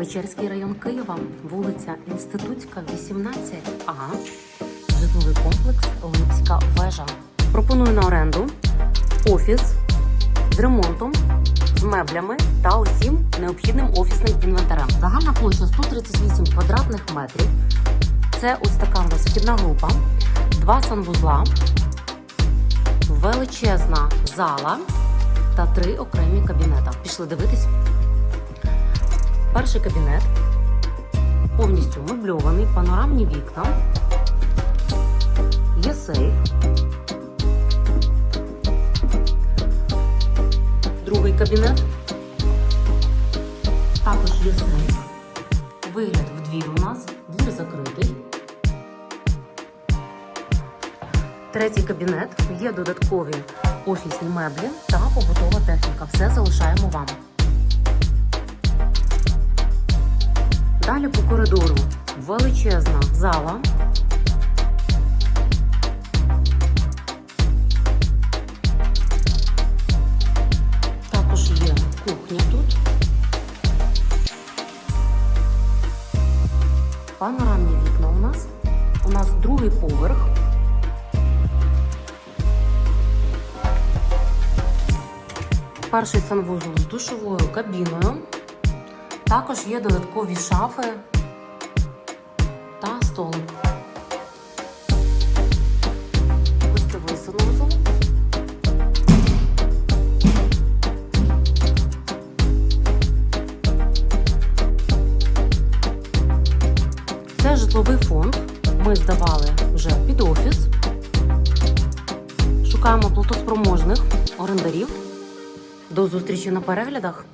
Печерський район Києва, вулиця Інститутська, 18А, житловий комплекс Липська вежа. Пропоную на оренду офіс з ремонтом, з меблями та усім необхідним офісним інвентарем. Загальна площа 138 квадратних метрів. Це ось така у нас вхідна група, два санвузла, величезна зала та три окремі кабінета. Пішли дивитись. Перший кабінет повністю мебльований, панорамні вікна, є сейф. Другий кабінет. Також є сейф. Вигляд в двір у нас, двір закритий. Третій кабінет. Є додаткові офісні меблі та побутова техніка. Все залишаємо вам. Далі по коридору величезна зала. Також є кухня тут. Панорамні вікна у нас. У нас другий поверх. Перший санвузол з душовою кабіною. Також є додаткові шафи та столик. Гостьовий санвузол. Це житловий фонд. Ми здавали вже під офіс. Шукаємо платоспроможних орендарів. До зустрічі на переглядах.